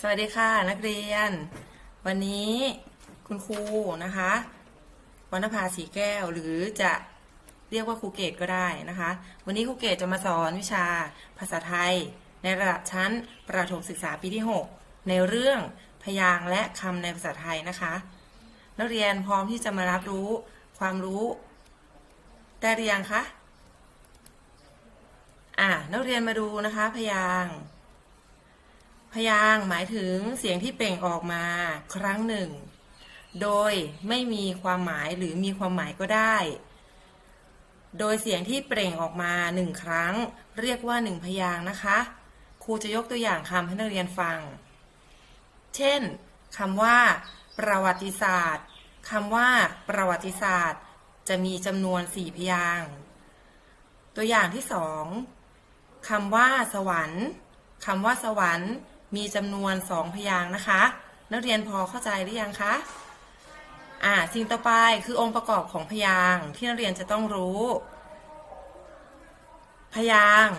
สวัสดีค่ะนักเรียน วันนี้คุณครูนะคะวรรณภาสีแก้วหรือจะเรียกว่าครูเกตก็ได้นะคะ วันนี้ครูเกตจะมาสอนวิชาภาษาไทย ในระดับชั้นประถมศึกษาปีที่ 6 ในเรื่องพยางค์และคำในภาษาไทยนะคะ นักเรียนพร้อมที่จะมารับรู้ความรู้ ได้หรือยังคะอ่านักเรียนมาดูนะคะพยางค์ พยางหมายถึงเสียงที่เปล่งออกมาครั้งหนึ่ง โดยไม่มีความหมายหรือมีความหมายก็ได้ โดยเสียงที่เปล่งออกมาหนึ่งครั้ง เรียกว่าหนึ่งพยางนะคะ ครูจะยกตัวอย่างคำให้นักเรียนฟัง เช่นคำว่า ประวัติศาสตร์คำว่า ประวัติศาสตร์ จะมีจำนวนสี่พยางตัวอย่างที่สองคำว่า สวรรค์คำว่าสวรรค์ มีจำนวนสองพยางค์นะคะ นักเรียนพอเข้าใจหรือยังคะอ่าสิ่งต่อไปคือองค์ประกอบของพยางค์ที่นักเรียนจะต้องรู้ พยางค์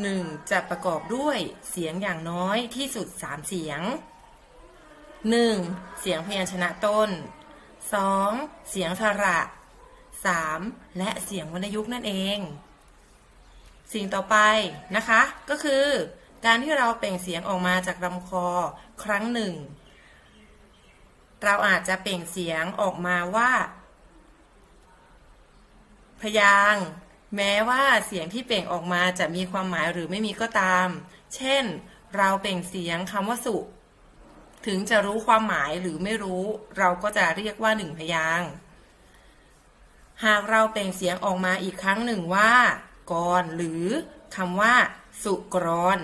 หนึ่งจะประกอบด้วยเสียงอย่างน้อยที่สุดสามเสียงหนึ่งเสียงพยัญชนะต้นสองเสียงสระสามและเสียงวรรณยุกต์นั่นเอง สิ่งต่อไปนะคะ ก็คือ การที่เราเปล่งเสียงออกมาจากลำคอครั้งหนึ่ง เราอาจจะเปล่งเสียงออกมาว่า พยางแม้ว่าเสียงที่เปล่งออกมาจะมีความหมายหรือไม่มีก็ตาม เช่น เราเปล่งเสียงคำว่าสุ ถึงจะรู้ความหมายหรือไม่รู้ เราก็จะเรียกว่าหนึ่งพยางหากเราเปล่งเสียงออกมาอีกครั้งหนึ่งว่า กร หรือคำว่า สุกรอน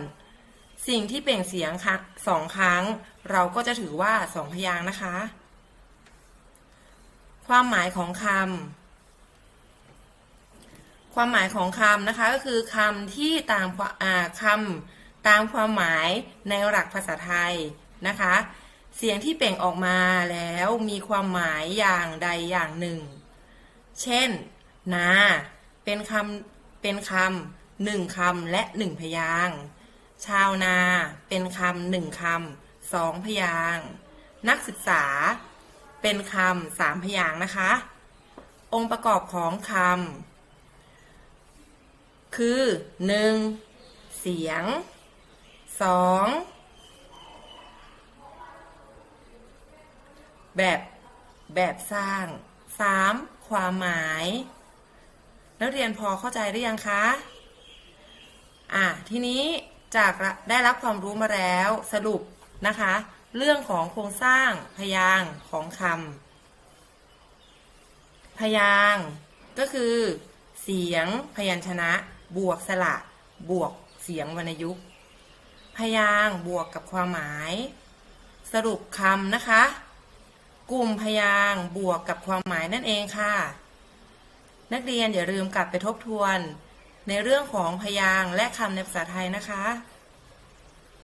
สิ่งที่เปล่งเสียงค่ะสองครั้ง เราก็จะถือว่าสองพยางค์นะคะ ความหมายของคำความหมายของคำนะคะก็คือคำที่ตามความคำตามความหมายในหลักภาษาไทยนะคะ เสียงที่เปล่งออกมาแล้วมีความหมายอย่างใดอย่างหนึ่ง เช่น นา เป็นคำเป็นคำหนึ่งคำและหนึ่งพยางค์ ชาวนาเป็นคำหนึ่งคำสองพยางนักศึกษา เป็นคำสามพยางค์นะคะ องค์ประกอบของคำคือหนึ่งเสียงสองแบบแบบสร้างสามความหมาย นักเรียนพอเข้าใจหรือยังคะ อะ ทีนี้ จากได้รับความรู้มาแล้วสรุปนะคะ เรื่องของโครงสร้างพยางของคำพยางก็คือ เสียงพยัญชนะ บวกสระ บวกเสียงวรรณยุกต์ พยางบวกกับความหมาย สรุปคำนะคะ กลุ่มพยางบวกกับความหมายนั่นเองค่ะ นักเรียนอย่าลืมกลับไปทบทวน ในเรื่องของพยางค์และคำในภาษาไทยนะคะ